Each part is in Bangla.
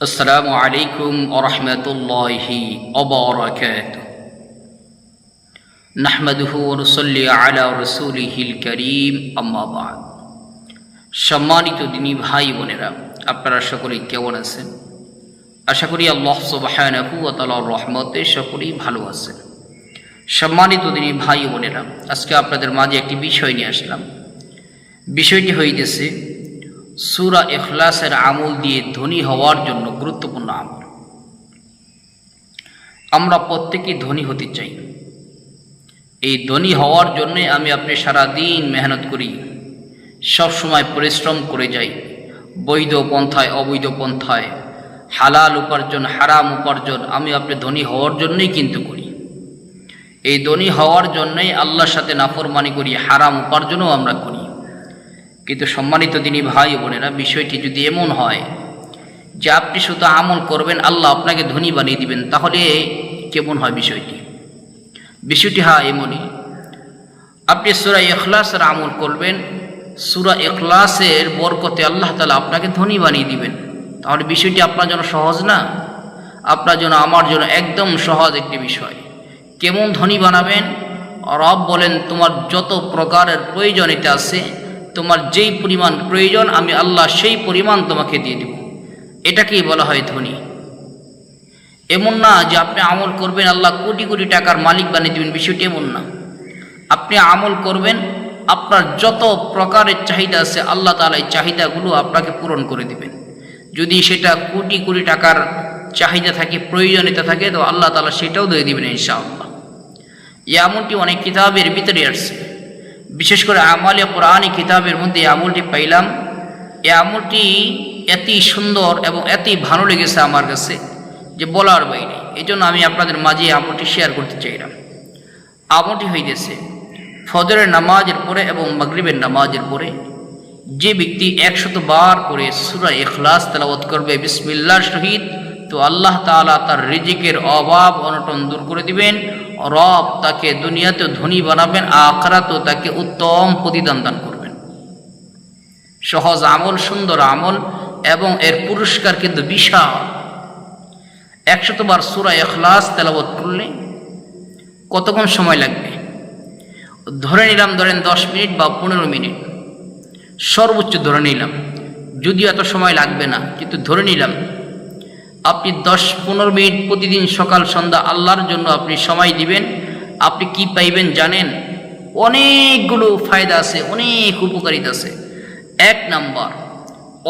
আসসালামু আলাইকুম আরহামতুল্লাহি অবরাকাত নাহমাদুহু রসল্লি আলা রসুলিহিল করিম আম্মাবাদ সম্মানিত দিনী ভাই বোনেরা, আপনারা সকলেই কেমন আছেন? আশা করি আল্লাহ সুবাহানহু আতালার রহমতে সকলেই ভালো আছেন। সম্মানিত দিনী ভাই বোনেরা, আজকে আপনাদের মাঝে একটি বিষয় নিয়ে আসলাম। বিষয়টি হইতেছে সুরা এখলাসের আমল দিয়ে ধনী হওয়ার জন্য গুরুত্বপূর্ণ আমল। আমরা প্রত্যেকেই ধনী হতে চাই। এই ধনী হওয়ার জন্যে আমি আপনি সারা দিন মেহনত করি সব সময় পরিশ্রম করে যাই, বৈধ পন্থায়, অবৈধ পন্থায়, হালাল উপার্জন, হারাম উপার্জন আমি আপনি ধনী হওয়ার জন্যই কিন্তু করি। এই ধনী হওয়ার জন্যই আল্লাহর সাথে নাফরমানি করি, হারাম উপার্জনও আমরা করি। কিন্তু সম্মানিত তিনি ভাই বোনেরা, বিষয়টি যদি এমন হয় যে আপনি শুধু আমল করবেন, আল্লাহ আপনাকে ধনী বানিয়ে দিবেন, তাহলে কেমন হয় বিষয়টি? বিষয়টি হ্যাঁ এমনই। আপনি সুরা এখলাসের আমল করবেন, সুরা এখলাসের বরকতে আল্লাহ তালা আপনাকে ধনী বানিয়ে দিবেন। তাহলে বিষয়টি আপনার জন্য সহজ না? আপনার জন্য, আমার জন্য একদম সহজ একটি বিষয়। কেমন ধনী বানাবেন? রব বলেন, তোমার যত প্রকারের প্রয়োজনীয়তা আছে তোমার যেই পরিমাণ প্রয়োজন, আমি আল্লাহ সেই পরিমাণ তোমাকে দিয়ে দেব। এটাকেই বলা হয় ধনী। এমন না যে আপনি আমল করবেন, আল্লাহ কোটি কোটি টাকার মালিক বানিয়ে দেবেন, বিষয়টি এমন না। আপনি আমল করবেন, আপনার যত প্রকারের চাহিদা আছে, আল্লাহ তালা এই চাহিদাগুলো আপনাকে পূরণ করে দিবেন। যদি সেটা কোটি কোটি টাকার চাহিদা থাকে, প্রয়োজনীয়তা থাকে, তো আল্লাহ তালা সেটাও দিয়ে দেবেন ইনশাআল্লাহ। এই আমলটি অনেক কিতাবের ভিতরে আসছে। বিশেষ করে আমালে কোরআনী কিতাবের মধ্যে আমলটি পাইলাম। এই আমলটি এতই সুন্দর এবং এতই ভালো লেগেছে আমার কাছে যে বলার বাইরে এই জন্য আমি আপনাদের মাঝে আমলটি শেয়ার করতে চাইলাম। আমলটি হইতেছে, ফজরের নামাজের পরে এবং মাগরিবের নামাজের পরে যে ব্যক্তি একশত বার করে সুরা এখলাস তেলাওয়াত করবে বিসমিল্লার শহীদ তো আল্লাহ তাআলা তার রিজিকের অভাব অনটন দূর করে দিবেন। রব তাকে দুনিয়াতে ধনী বানাবেন, আখরাতেও তাকে উত্তম প্রতিদান দান করবেন। সহজ আমল, সুন্দর আমল এবং এর পুরস্কার কিন্তু বিশাল। একশতবার সুরা এখলাস তেলাবত করলে কতক্ষণ সময় লাগবে? ধরে নিলাম ধরেন দশ মিনিট বা পনেরো মিনিট। সর্বোচ্চ ধরে নিলাম। যদিও এত সময় লাগবে না, কিন্তু ধরে নিলাম আপনি দশ পনেরো মিনিট প্রতিদিন সকাল, সন্ধ্যা আল্লাহর জন্য আপনি সময় দিবেন। আপনি কি পাইবেন জানেন? অনেকগুলো ফায়দা আছে, অনেক উপকারিতা আছে। এক নাম্বার,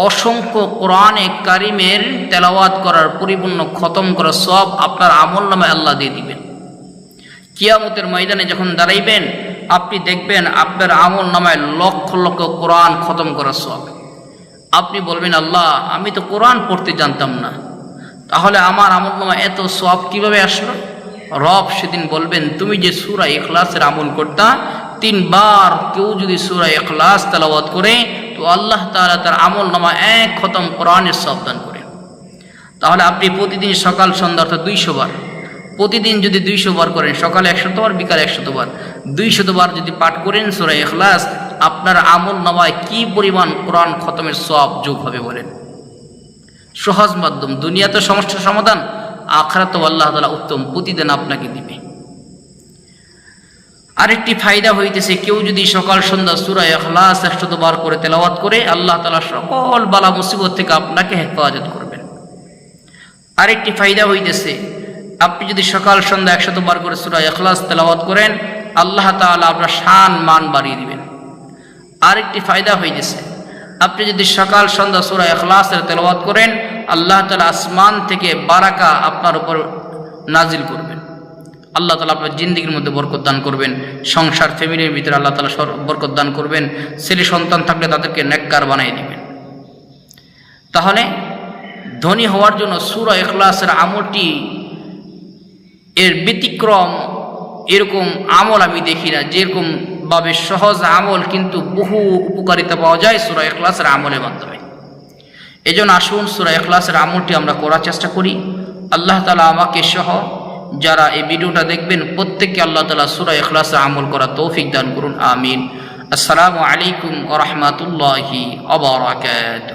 অসংখ্য কোরআনে কারিমের তেলাওয়াত করার পরিপূর্ণ খতম করা সব আপনার আমল নামে আল্লাহ দিয়ে দিবেন। কিয়ামতের ময়দানে যখন দাঁড়াইবেন, আপনি দেখবেন আপনার আমল নামায় লক্ষ লক্ষ কোরআন খতম করা সব আপনি বলবেন, আল্লাহ, আমি তো কোরআন পড়তে জানতাম না। তাহলে আমার আমল নামা এত সব কীভাবে আসলো? রব সেদিন বলবেন, তুমি যে সুরা এখলাসের আমল করতা, তিনবার কেউ যদি সুরা এখলাস তালাবাদ করে, তো আল্লাহ তাআলা তার আমল নামা এক খতম কোরআনের সাবধান করে। তাহলে আপনি প্রতিদিন সকাল, সন্ধ্যা অর্থাৎ দুইশো বার, প্রতিদিন যদি দুইশো বার করেন, সকালে একশতবার বিকালে একশতবার দুইশতবার যদি পাঠ করেন সুরা এখলাস আপনার আমল নামায় কি পরিমাণ কোরআন খতমের সব যোগ হবে বলেন? সহজ মাধ্যম। দুনিয়াতে সমস্যার সমাধান আখরাত আল্লাহ তালা উত্তম প্রতিদিন আপনাকে দিবে। আরেকটি ফায়দা হইতেছে, কেউ যদি সকাল, সন্ধ্যা সুরা এখলাস একশতবার করে তেলাওয়াত করে, আল্লাহ তালা সকল বালা মুসিবত থেকে আপনাকে হেফাজত করবেন। আরেকটি ফায়দা হইতেছে, আপনি যদি সকাল, সন্ধ্যা একশত বার করে সুরা এখলাস তেলাওয়াত করেন, আল্লাহ তাআলা আপনার শান মান বাড়িয়ে দিবেন। আরেকটি ফায়দা হইতেছে আপনি যদি সকাল, সন্ধ্যা সুরা এখলাসের তেলাওয়াত করেন, আল্লাহ তালা আসমান থেকে বারাকা আপনার উপর নাজিল করবেন। আল্লাহ তালা আপনার জিন্দিগির মধ্যে বরকত দান করবেন। সংসার, ফ্যামিলির ভিতরে আল্লাহ তালা বরকত দান করবেন। ছেলে সন্তান থাকলে তাদেরকে নেককার বানিয়ে দিবেন। তাহলে ধনী হওয়ার জন্য সুরা এখলাসের আমলটি এর ব্যতিক্রম এরকম আমল আমি দেখি না, যেরকম ভাবে সহজ আমল কিন্তু বহু উপকারিতা পাওয়া যায় সুরা এখলাসের আমলের মাধ্যমে। এই জন্য আসুন সুরা এখলাসের আমলটি আমরা করার চেষ্টা করি। আল্লাহ তালা আমাকে সহ যারা এই ভিডিওটা দেখবেন, প্রত্যেককে আল্লাহ তালা সুরা এখলাসের আমল করা তৌফিক দান করুন, আমিন। আসসালামু আলাইকুম রহমতুল্লাহি অবরাকাত